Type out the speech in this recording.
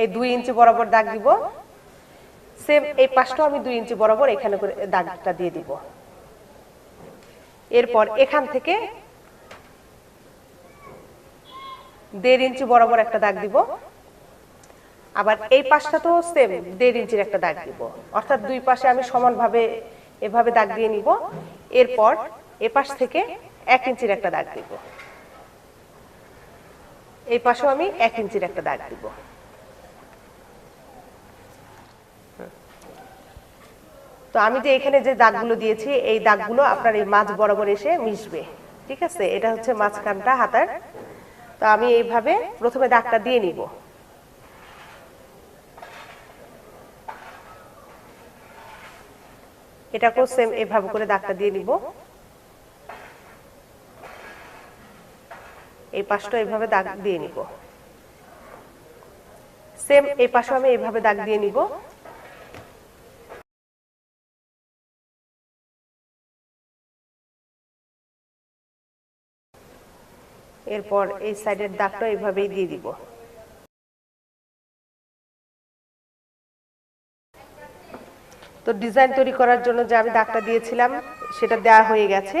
এই দুই ইঞ্চি বরাবর দাগ দিব। সেম এই পাশটাও আমি দুই ইঞ্চি বরাবর এখানে করে দাগটা দিয়ে দিব। এরপর এখান থেকে দেড় ইঞ্চি বরাবর একটা দাগ দিব। আবার এই পাশটা তো সেম দেড় ইঞ্চির একটা দাগ দিব। অর্থাৎ দুই পাশে আমি সমানভাবে এভাবে দাগ দিয়ে নিব। এরপর এ পাশ থেকে এক ইঞ্চির একটা দাগ দিব। এই পাশেও আমি এক ইঞ্চির একটা দাগ দিব। তো আমি যে এখানে যে দাগগুলো দিয়েছি, এই দাগগুলো আপনার এই মাছ বরাবর এসে মিশবে। ঠিক আছে? এটা হচ্ছে মাঝখানটা হাতার। তো আমি এইভাবে প্রথমে দাগটা দিয়ে নিব। এটাকেও সেম এভাবে করে দাগটা দিয়ে নিব। এই পাশটা এইভাবে দাগ দিয়ে নিব। সেম এই পাশে আমি এইভাবে দাগ দিয়ে নিব। এরপর এই সাইডের দাগটা এইভাবেই দিয়ে দিব। তো ডিজাইন তৈরি করার জন্য যে আমি দাগটা দিয়েছিলাম, সেটা দেয়া হয়ে গেছে।